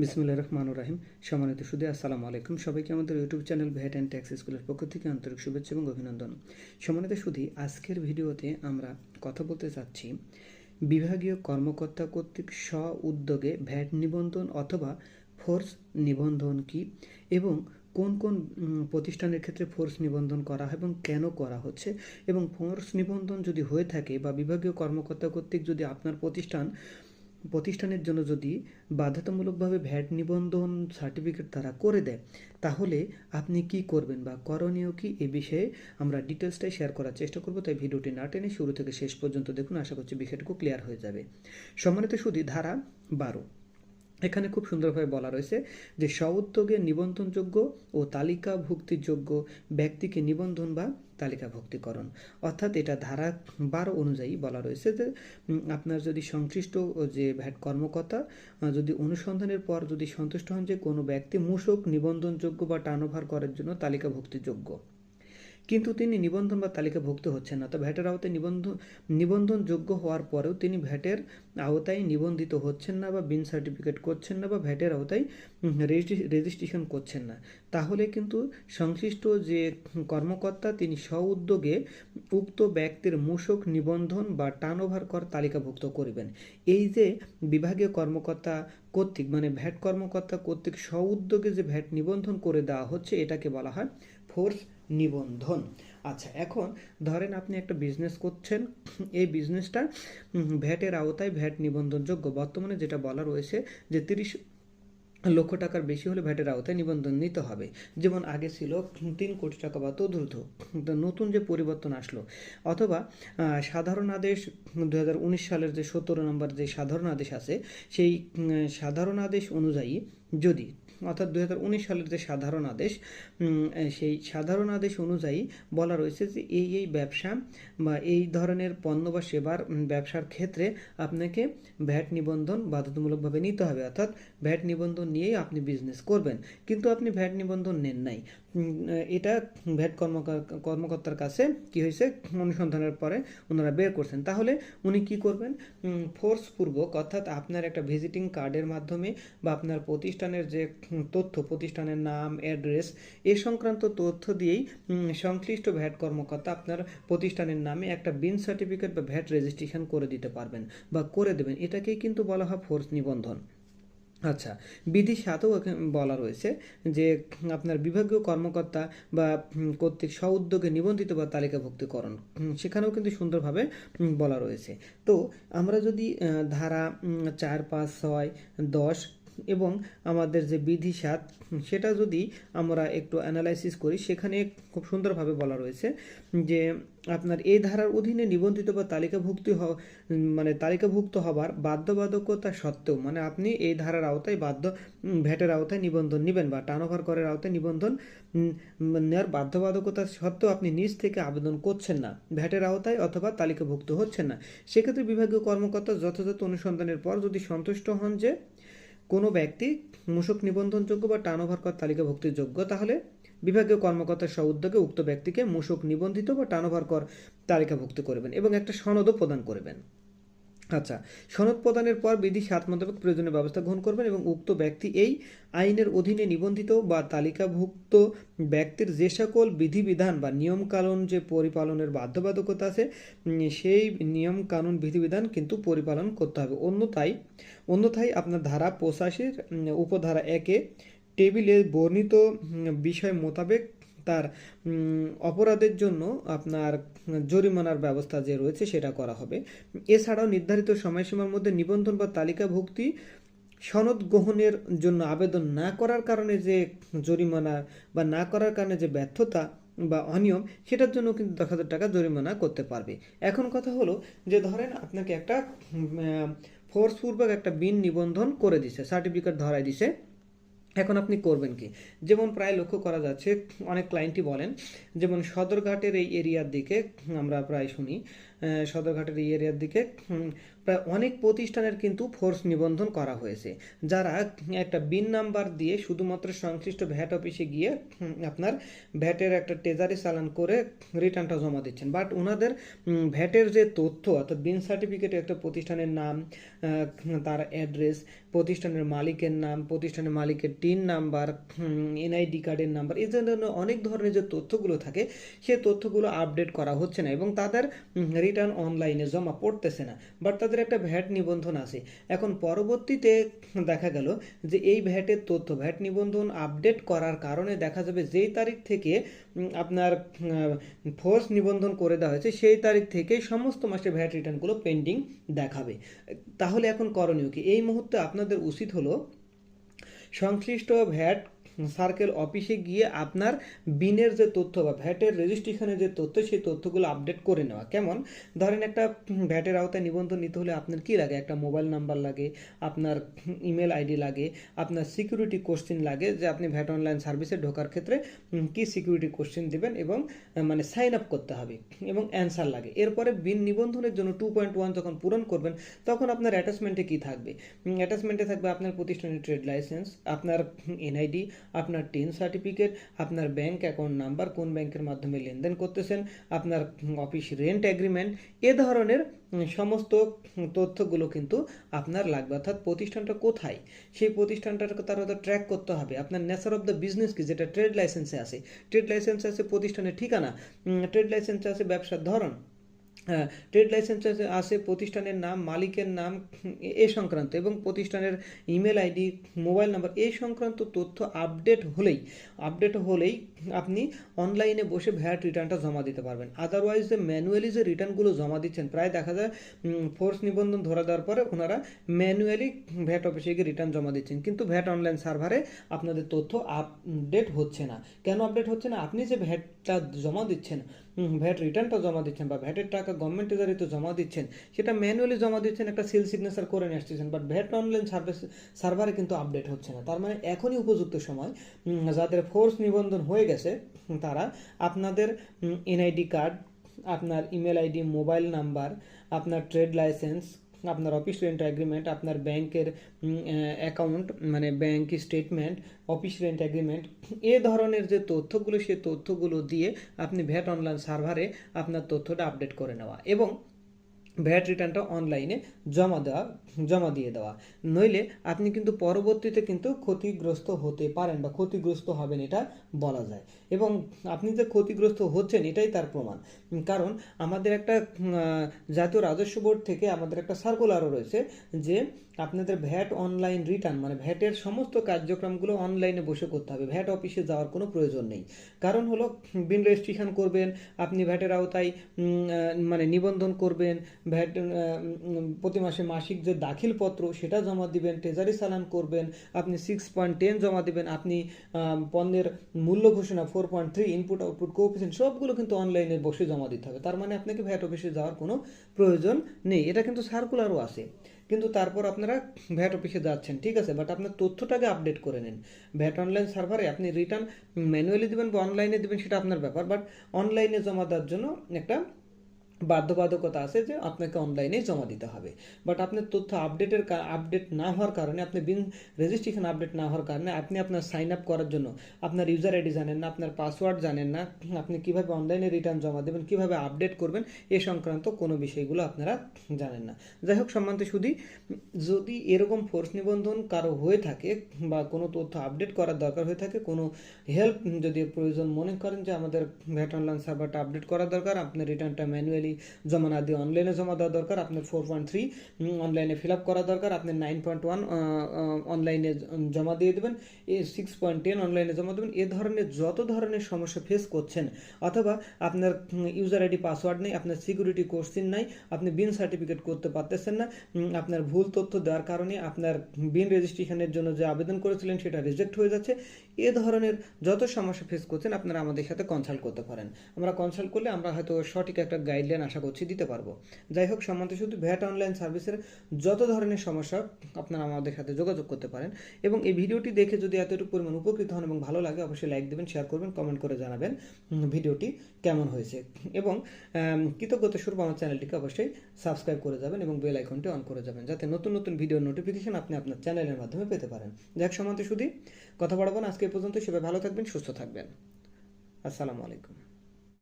বিসমুল্লাহ রহমান রাহিম। সম্মানিত সুদী, আসসালামু আলাইকুম। সবাইকে আমাদের YouTube channel VAT and tax স্কুলের পক্ষ থেকে আন্তরিক শুভেচ্ছা এবং অভিনন্দন। সম্মানিত সুদী, আজকের ভিডিওতে আমরা কথা বলতে চাচ্ছি বিভাগীয় কর্মকর্তা কর্তৃক স্ব উদ্যোগে ভ্যাট নিবন্ধন অথবা ফোর্স নিবন্ধন কি এবং কোন কোন প্রতিষ্ঠানের ক্ষেত্রে ফোর্স নিবন্ধন করা হয় এবং কেন করা হচ্ছে এবং ফোর্স নিবন্ধন যদি হয়ে থাকে বা বিভাগীয় কর্মকর্তা কর্তৃক যদি আপনার প্রতিষ্ঠান প্রতিষ্ঠানের জন্য যদি বাধ্যতামূলকভাবে ভ্যাট নিবন্ধন সার্টিফিকেট তারা করে দেয়, তাহলে আপনি কি করবেন বা করণীয় কি? এ বিষয়ে আমরা ডিটেলসটাই শেয়ার করার চেষ্টা করব, তাই ভিডিওটি না টেনে শুরু থেকে শেষ পর্যন্ত দেখুন। আশা করছি বিষয়টুকু ক্লিয়ার হয়ে যাবে। সম্মানিত শুধু ধারা বারো। এখানে খুব সুন্দরভাবে বলা রয়েছে যে স্বউদ্যোগে নিবন্ধনযোগ্য ও তালিকাভুক্তিযোগ্য ব্যক্তিকে নিবন্ধন বা তালিকাভুক্তিকরণ। অর্থাৎ এটা ধারা বারো অনুযায়ী বলা রয়েছে যে আপনার যদি সংশ্লিষ্ট যে ভ্যাট কর্মকর্তা যদি অনুসন্ধানের পর যদি সন্তুষ্ট হন যে কোনো ব্যক্তি মূসক নিবন্ধনযোগ্য বা টার্নওভার করার জন্য তালিকাভুক্তিযোগ্য। কিন্তু তিনি নিবন্ধন বা তালিকাভুক্ত হচ্ছেন না। তো ভ্যাটের আওতায় নিবন্ধন নিবন্ধনযোগ্য হওয়ার পরেও তিনি ভ্যাটের আওতায় নিবন্ধিত হচ্ছেন না বা বিন সার্টিফিকেট করছেন না বা ভ্যাটের আওতায় রেজিস্ট্রেশন করছেন না। তাহলে কিন্তু সংশ্লিষ্ট যে কর্মকর্তা, তিনি স্ব উদ্যোগে উক্ত ব্যক্তির মূসক নিবন্ধন বা টার্নওভার কর তালিকাভুক্ত করিবেন। এই যে বিভাগীয় কর্মকর্তা কর্তৃক মানে ভ্যাট কর্মকর্তা কর্তৃক স্ব উদ্যোগে যে ভ্যাট নিবন্ধন করে দেওয়া হচ্ছে, এটাকে বলা হয় ফোর্স নিবন্ধন। আচ্ছা এখন ধরেন আপনি একটা বিজনেস করছেন, এই বিজনেসটা ভ্যাটের আওতায় ভ্যাট নিবন্ধনযোগ্য। বর্তমানে যেটা বলা রয়েছে যে তিরিশ লক্ষ টাকার বেশি হলে ভ্যাটের আওতায় নিবন্ধন নিতে হবে। যেমন আগে ছিল, তিন কোটি টাকা বা তদ্রুত। নতুন যে পরিবর্তন আসলো, অথবা সাধারণ আদেশ দু হাজার উনিশ সালের যে সতেরো নম্বর যে সাধারণ আদেশ আছে, সেই সাধারণ আদেশ অনুযায়ী যদি অর্থাৎ দু হাজার উনিশ সালের যে সাধারণ আদেশ সেই সাধারণ আদেশ অনুযায়ী বলা রয়েছে যে এই এই ব্যবসা বা এই ধরনের পণ্য বা সেবার ব্যবসার ক্ষেত্রে আপনাকে ভ্যাট নিবন্ধন বাধ্যতামূলকভাবে নিতে হবে। অর্থাৎ ভ্যাট নিবন্ধন নিয়েই আপনি বিজনেস করবেন। কিন্তু আপনি ভ্যাট নিবন্ধন নেন নাই। এটা ভ্যাট কর্মকার- কর্মকর্তার কাছে কি হয়েছে? অনুসন্ধানের পরে ওনারা বের করছেন। তাহলে উনি কি করবেন? ফোর্সপূর্বক, অর্থাৎ আপনার একটা ভিজিটিং কার্ডের মাধ্যমে বা আপনার প্রতিষ্ঠানের যে তথ্য, প্রতিষ্ঠানের নাম, অ্যাড্রেস, এ সংক্রান্ত তথ্য দিয়েই সংশ্লিষ্ট ভ্যাট কর্মকর্তা আপনার প্রতিষ্ঠানের নামে একটা বিন সার্টিফিকেট বা ভ্যাট রেজিস্ট্রেশন করে দিতে পারবেন বা করে দেবেন। এটাকেই কিন্তু বলা হয় ফোর্স নিবন্ধন। আচ্ছা বিধি সাতও বলা রয়েছে যে আপনার বিভাগীয় কর্মকর্তা বা কর্তৃক স্ব উদ্যোগে নিবন্ধিত বা তালিকাভুক্তিকরণ সেখানেও কিন্তু সুন্দরভাবে বলা রয়েছে। তো আমরা যদি ধারা চার, পাঁচ, ছয়, দশ এবং আমাদের যে বিধি সাত সেটা যদি আমরা একটু অ্যানালাইসিস করি, সেখানে খুব সুন্দরভাবে বলা রয়েছে যে আপনার এই ধারার অধীনে নিবন্ধিত বা তালিকাভুক্ত মানে তালিকাভুক্ত হবার বাধ্যবাধকতা সত্ত্বেও মানে আপনি এই ধারার আওতায় বাধ্য, ভ্যাটের আওতায় নিবন্ধন নেবেন বা টার্নওভার করের আওতায় নিবন্ধন নেওয়ার বাধ্যবাধকতা সত্ত্বেও আপনি নিজ থেকে আবেদন করছেন না, ভ্যাটের আওতায় অথবা তালিকাভুক্ত হচ্ছেন না। সেক্ষেত্রে বিভাগীয় কর্মকর্তা যথাযথ অনুসন্ধানের পর যদি সন্তুষ্ট হন যে কোনো ব্যক্তি মূসক নিবন্ধনযোগ্য বা টার্নওভার কর তালিকাভুক্তির যোগ্য, তাহলে বিভাগীয় কর্মকর্তার স্ব উদ্যোগে উক্ত ব্যক্তিকে মূসক নিবন্ধিত বা টার্নওভার কর তালিকাভুক্ত করবেন এবং একটা সনদও প্রদান করবেন। আচ্ছা সনদ প্রদানের পর বিধি সাত মোতাবেক প্রয়োজনীয় ব্যবস্থা গ্রহণ করবেন এবং উক্ত ব্যক্তি এই আইনের অধীনে নিবন্ধিত বা তালিকাভুক্ত ব্যক্তির যে সকল বিধিবিধান বা নিয়মকানুন যে পরিপালনের বাধ্যবাধকতা আছে সেই নিয়ম কানুন বিধিবিধান কিন্তু পরিপালন করতে হবে। অন্যথায় অন্যথায় আপনার ধারা পঁচাশির উপধারা একে টেবিলে বর্ণিত বিষয় মোতাবেক তার অপরাধের জন্য আপনার জরিমানার ব্যবস্থা যে রয়েছে সেটা করা হবে। এছাড়াও নির্ধারিত সময়সীমার মধ্যে নিবন্ধন বা তালিকাভুক্তি সনদ গ্রহণের জন্য আবেদন না করার কারণে যে জরিমানা বা না করার কারণে যে ব্যর্থতা বা অনিয়ম, সেটার জন্য কিন্তু দশ হাজার টাকা জরিমানা করতে পারবে। এখন কথা হলো যে ধরেন আপনাকে একটা ফোর্সপূর্বক একটা বিন নিবন্ধন করে দিছে সার্টিফিকেট ধরাই দিছে। এখন আপনি করবেন কি? যেমন প্রায় লক্ষ্য করা যাচ্ছে, অনেক ক্লায়েন্টই বলেন, যেমন সদরঘাটের এই এরিয়ার দিকে, আমরা প্রায় শুনি সদরঘাটের এই এরিয়ার দিকে প্রায় অনেক প্রতিষ্ঠানের কিন্তু ফোর্স নিবন্ধন করা হয়েছে। যারা একটা বিন নাম্বার দিয়ে শুধুমাত্র সংশ্লিষ্ট ভ্যাট অফিসে গিয়ে আপনার ভ্যাটের একটা ট্রেজারি চালান করে রিটার্নটা জমা দিচ্ছেন। বাট ওনাদের ভ্যাটের যে তথ্য, অর্থাৎ বিন সার্টিফিকেটে একটা প্রতিষ্ঠানের নাম তার অ্যাড্রেস প্রতিষ্ঠানের মালিকের নাম, প্রতিষ্ঠানের মালিকের টিন নাম্বার এনআইডি কার্ডের নাম্বার, এই ধরনের অনেক ধরনের যে তথ্যগুলো থাকে, সে তথ্যগুলো আপডেট করা হচ্ছে না এবং তাদের রিটার্ন অনলাইনে জমা পড়তেছে না। বাট তাদের একটা ভ্যাট নিবন্ধন আছে। এখন পরবর্তীতে দেখা গেল যে এই ভ্যাটের তথ্য, ভ্যাট নিবন্ধন আপডেট করার কারণে দেখা যাবে যেই তারিখ থেকে আপনার ফোর্স নিবন্ধন করে দেওয়া হয়েছে, সেই তারিখ থেকে সমস্ত মাসে ভ্যাট রিটার্নগুলো পেন্ডিং দেখাবে। তাহলে এখন করণীয় কি? এই মুহূর্তে আপনাদের উচিত হলো সংশ্লিষ্ট ভ্যাট সার্কেল অফিসে গিয়ে আপনার বিনের যে তথ্য বা ভ্যাটের রেজিস্ট্রেশনের যে তথ্য, সেই তথ্যগুলো আপডেট করে নেওয়া। কেমন? ধরেন একটা ভ্যাটের আওতায় নিবন্ধন নিতে হলে আপনার কি লাগে? একটা মোবাইল নাম্বার লাগে, আপনার ইমেল আইডি লাগে, আপনার সিকিউরিটি কোশ্চেন লাগে যে আপনি ভ্যাট অনলাইন সার্ভিসে ঢোকার ক্ষেত্রে কি সিকিউরিটি কোশ্চেন দেবেন এবং মানে সাইন আপ করতে হবে এবং অ্যান্সার লাগে। এরপরে বিন নিবন্ধনের জন্য টু পয়েন্ট ওয়ান যখন পূরণ করবেন, তখন আপনার অ্যাটাচমেন্টে কি থাকবে? অ্যাটাচমেন্টে থাকবে আপনার প্রতিষ্ঠানের ট্রেড লাইসেন্স আপনার এনআইডি আপনার টেন সার্টিফিকেট আপনার ব্যাংক অ্যাকাউন্ট নাম্বার কোন ব্যাংকের মাধ্যমে লেনদেন করতেছেন, আপনার অফিস রেন্ট এগ্রিমেন্ট এ ধরনের সমস্ত তথ্যগুলো কিন্তু আপনার লাগবে। অর্থাৎ প্রতিষ্ঠানটা কোথায়? সেই প্রতিষ্ঠানটাকে তার হয়তো ট্র্যাক করতে হবে। আপনার নেচার অফ দ্য বিজনেস কি? যেটা ট্রেড লাইসেন্সে আছে। ট্রেড লাইসেন্সে আছে প্রতিষ্ঠানের ঠিকানা। ট্রেড লাইসেন্সে আছে ব্যবসার ধরন। ট্রেড লাইসেন্স আছে প্রতিষ্ঠানের নাম, মালিকের নাম, এ- সংক্রান্ত এবং প্রতিষ্ঠানের ইমেল আইডি মোবাইল নাম্বার এই সংক্রান্ত তথ্য আপডেট হলেই আপডেট হলেই আপনি অনলাইনে বসে ভ্যাট রিটার্নটা জমা দিতে পারবেন। আদারওয়াইজ যে ম্যানুয়ালি যে রিটার্নগুলো জমা দিচ্ছেন, প্রায় দেখা যায় ফোর্স নিবন্ধন ধরা দেওয়ার পরে ওনারা ম্যানুয়ালি ভ্যাট অফিসে গিয়ে রিটার্ন জমা দিচ্ছেন। কিন্তু ভ্যাট অনলাইন সার্ভারে আপনাদের তথ্য আপডেট হচ্ছে না। কেন আপডেট হচ্ছে না? আপনি যে ভ্যাটটা জমা দিচ্ছেন ভ্যাট রিটার্নটা জমা দিচ্ছেন বা ভ্যাটের টাকা গভর্নমেন্ট তো জমা দিচ্ছেন, সেটা ম্যানুয়ালি জমা দিচ্ছেন, একটা সিল সিগনেচার করে নিয়ে আসতেছেন বাট ভ্যাট অনলাইন সার্ভিস সার্ভারে কিন্তু আপডেট হচ্ছে না। তার মানে এখনই উপযুক্ত সময় যাদের ফোর্স নিবন্ধন হয়ে গেছে তারা আপনাদের এনআইডি কার্ড আপনার ইমেল আইডি মোবাইল নাম্বার আপনার ট্রেড লাইসেন্স আপনার অফিস রেন্ট অ্যাগ্রিমেন্ট আপনার ব্যাংকের অ্যাকাউন্ট মানে bank statement office rent agreement এ ধরনের যে তথ্যগুলো, সে তথ্যগুলো দিয়ে আপনি ভ্যাট অনলাইন সার্ভারে আপনার তথ্যটা আপডেট করে নেওয়া। এবং ভ্যাট রিটার্নটা অনলাইনে জমা দেওয়া, জমা দিয়ে দেওয়া। নইলে আপনি কিন্তু পরবর্তীতে কিন্তু ক্ষতিগ্রস্ত হতে পারেন বা ক্ষতিগ্রস্ত হবেন এটা বলা যায়। এবং আপনি যে ক্ষতিগ্রস্ত হচ্ছেন এটাই তার প্রমাণ। কারণ আমাদের একটা জাতীয় রাজস্ব বোর্ড থেকে আমাদের একটা সার্কুলারও রয়েছে যে আপনাদের ভ্যাট অনলাইন রিটার্ন মানে ভ্যাটের সমস্ত কার্যক্রমগুলো অনলাইনে বসে করতে হবে। ভ্যাট অফিসে যাওয়ার কোনো প্রয়োজন নেই। কারণ হলো বিন রেজিস্ট্রেশন করবেন, আপনি ভ্যাটের আওতায় মানে নিবন্ধন করবেন ভ্যাট প্রতি মাসে মাসিক যে দাখিলপত্র, সেটা জমা দিবেন ট্রেজারি চালান করবেন, আপনি সিক্স পয়েন্ট টেন জমা দিবেন, আপনি পণ্যের মূল্য ঘোষণা four point three input output coefficient সবগুলো কিন্তু অনলাইনে বসে জমা দিতে হবে। তার মানে আপনাকে ভ্যাট অফিসে যাওয়ার কোনো প্রয়োজন নেই। এটা কিন্তু সার্কুলারও আছে। কিন্তু তারপর আপনারা ভ্যাট অফিসে যাচ্ছেন, ঠিক আছে? বাট আপনার তথ্যটাকে আপডেট করে নিন। ভ্যাট অনলাইন সার্ভারে আপনি রিটার্ন ম্যানুয়ালি দেবেন বা অনলাইনে দেবেন, সেটা আপনার ব্যাপার। বাট অনলাইনে জমা দেওয়ার জন্য একটা বাধ্যবাধকতা আছে যে আপনাকে অনলাইনে জমা দিতে হবে। বাট আপনার তথ্য আপডেটের আপডেট না হওয়ার কারণে, আপনি বিন রেজিস্ট্রেশন আপডেট না হওয়ার কারণে আপনি আপনার সাইন আপ করার জন্য আপনার ইউজার আইডি জানেন না, আপনার পাসওয়ার্ড জানেন না, আপনি কীভাবে অনলাইনে রিটার্ন জমা দেবেন, কীভাবে আপডেট করবেন, এ সংক্রান্ত কোনো বিষয়গুলো আপনারা জানেন না। যাই হোক, সম্মানিত শুধু যদি এরকম ফোর্স নিবন্ধন কারও হয়ে থাকে বা কোনো তথ্য আপডেট করার দরকার হয়ে থাকে, কোনো হেল্প যদি প্রয়োজন মনে করেন যে আমাদের ভ্যাট অনলাইন সার্ভারটা আপডেট করা দরকার, আপনার রিটার্নটা ম্যানুয়ালি জমা না দিয়ে অনলাইনে জমা দেওয়া দরকার, আপনার ফোর পয়েন্ট থ্রি অনলাইনে ফিল আপ করা দরকার, আপনি নাইন পয়েন্ট ওয়ান অনলাইনে জমা দিয়ে দেবেন সিক্স পয়েন্ট টেন অনলাইনে জমা দেবেন, এ ধরনের যত ধরনের সমস্যা ফেস করছেন, অথবা আপনার ইউজার আইডি পাসওয়ার্ড নেই, আপনার সিকিউরিটি কোশ্চিন নাই, আপনি বিন সার্টিফিকেট করতে পারতেছেন না আপনার ভুল তথ্য দেওয়ার কারণে আপনার বিন রেজিস্ট্রেশনের জন্য যে আবেদন করেছিলেন সেটা রিজেক্ট হয়ে যাচ্ছে, এ ধরনের যত সমস্যা ফেস করছেন, আপনারা আমাদের সাথে কনসাল্ট করতে পারেন। আমরা কনসাল্ট করলে আমরা হয়তো সঠিক একটা গাইডলাইন আশা করছি দিতে পারব। যাই হোক সম্বন্ধে শুধু ভ্যাট অনলাইন সার্ভিসের যত ধরনের সমস্যা আপনারা আমাদের সাথে যোগাযোগ করতে পারেন এবং এই ভিডিওটি দেখে যদি এতটুকু পরিমাণ উপকৃত হন এবং ভালো লাগে, অবশ্যই লাইক দেবেন শেয়ার করবেন কমেন্ট করে জানাবেন ভিডিওটি কেমন হয়েছে। এবং কৃতজ্ঞতা স্বরূপ আমার চ্যানেলটিকে অবশ্যই সাবস্ক্রাইব করে যাবেন এবং বেল আইকনটি অন করে যাবেন, যাতে নতুন নতুন ভিডিওর নোটিফিকেশন আপনি আপনার চ্যানেলের মাধ্যমে পেতে পারেন। যাক সমান্তে শুধু কথা বাড়াবো না, আজকে পর্যন্ত সবাই ভালো থাকবেন, সুস্থ থাকবেন। আসসালামু আলাইকুম।